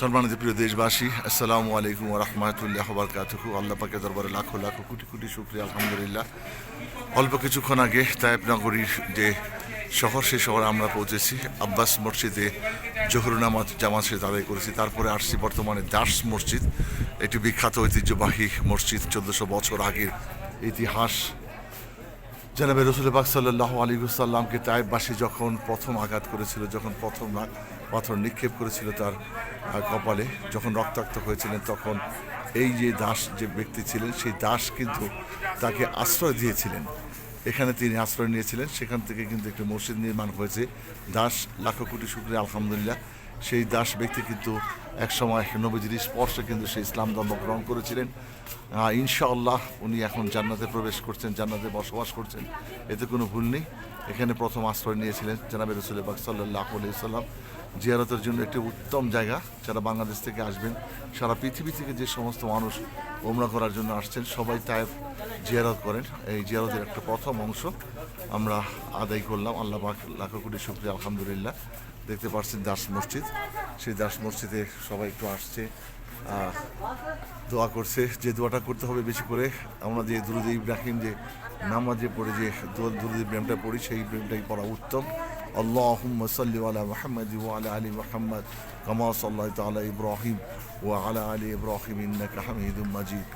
সম্মানিত প্রিয় দেশবাসী, আসসালামু আলাইকুম রহমতুল্লাহ বারকাতুহু। আল্লাহ পাকে দরবারে লাখো লাখো কোটি কোটি শুক্রিয়া, আলহামদুলিল্লাহ। অল্প কিছুক্ষণ আগে তায়েব নগরীর যে শহর, সেই শহরে আমরা পৌঁছেছি। আব্বাস মসজিদে জহুর নামাজ, জামাত সে আদায় করেছি। তারপরে আসছি বর্তমানে দাস মসজিদ। একটি বিখ্যাত ঐতিহ্যবাহী মসজিদ। চোদ্দশো বছর আগের ইতিহাস। জানাবে রসুল পাক সাল্লাহ আলী সাল্লামকে তাইববাসী যখন প্রথম আঘাত করেছিল, যখন প্রথম পাথর নিক্ষেপ করেছিল তার কপালে। যখন রক্তাক্ত হয়েছিলেন তখন এই যে দাস যে ব্যক্তি ছিলেন, সেই দাস কিন্তু তাকে আশ্রয় দিয়েছিলেন। এখানে তিনি আশ্রয় নিয়েছিলেন। সেখান থেকে কিন্তু একটি মসজিদ নির্মাণ হয়েছে। দাস লাখো কোটি শুক্রিয়া, আলহামদুলিল্লাহ। সেই দাস ব্যক্তি কিন্তু একসময় নবীজির স্পর্শে কিন্তু সেই ইসলাম ধর্ম গ্রহণ করেছিলেন। ইনশাআল্লাহ উনি এখন জান্নাতে প্রবেশ করছেন, জান্নাতে বসবাস করছেন। এতে কোনো ভুল নেই। এখানে প্রথম আশ্রয় নিয়েছিলেন জানাবে রসুল বাক সাল্লাহ সাল্লাম জিয়ারতের জন্য একটি উত্তম জায়গা। যারা বাংলাদেশ থেকে আসবেন, সারা পৃথিবী থেকে যে সমস্ত মানুষ ওমরা করার জন্য আসছেন, সবাই তাই জিয়ারত করেন। এই জিয়ারতের একটা প্রথম অংশ আমরা আদায় করলাম। আল্লাহ লাখো কোটি শুক্রিয়া, আলহামদুলিল্লাহ। দেখতে পাচ্ছেন দাস মসজিদ। সেই দাস মসজিদে সবাই একটু আসছে দোয়া করছে যে দোয়াটা করতে হবে বেশি করে। আমরা যে দুরুদ ইব্রাহিম যে নামাজে পড়ে যে দুরুদ ইব্রাহিমটা পড়ি, সেই প্রেমটাই পড়া উত্তম। আল্লাহ সাল্লি আলা ও আলা আলী মোহাম্মদ, কামা সাল্লাহ তালা ইব্রাহিম ও আলা আলী ইব্রাহিম ইন্নাক হামিদ মাজিদ।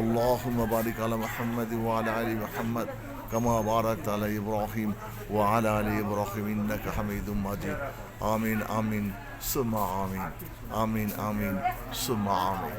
আল্লাহ বারিক আলা মোহাম্মদ ও আলা আলী মোহাম্মদ। كما باركت على إبراهيم وعلى آل إبراهيم إنك حميد مجيد. آمين آمين ثم آمين. آمين آمين ثم آمين.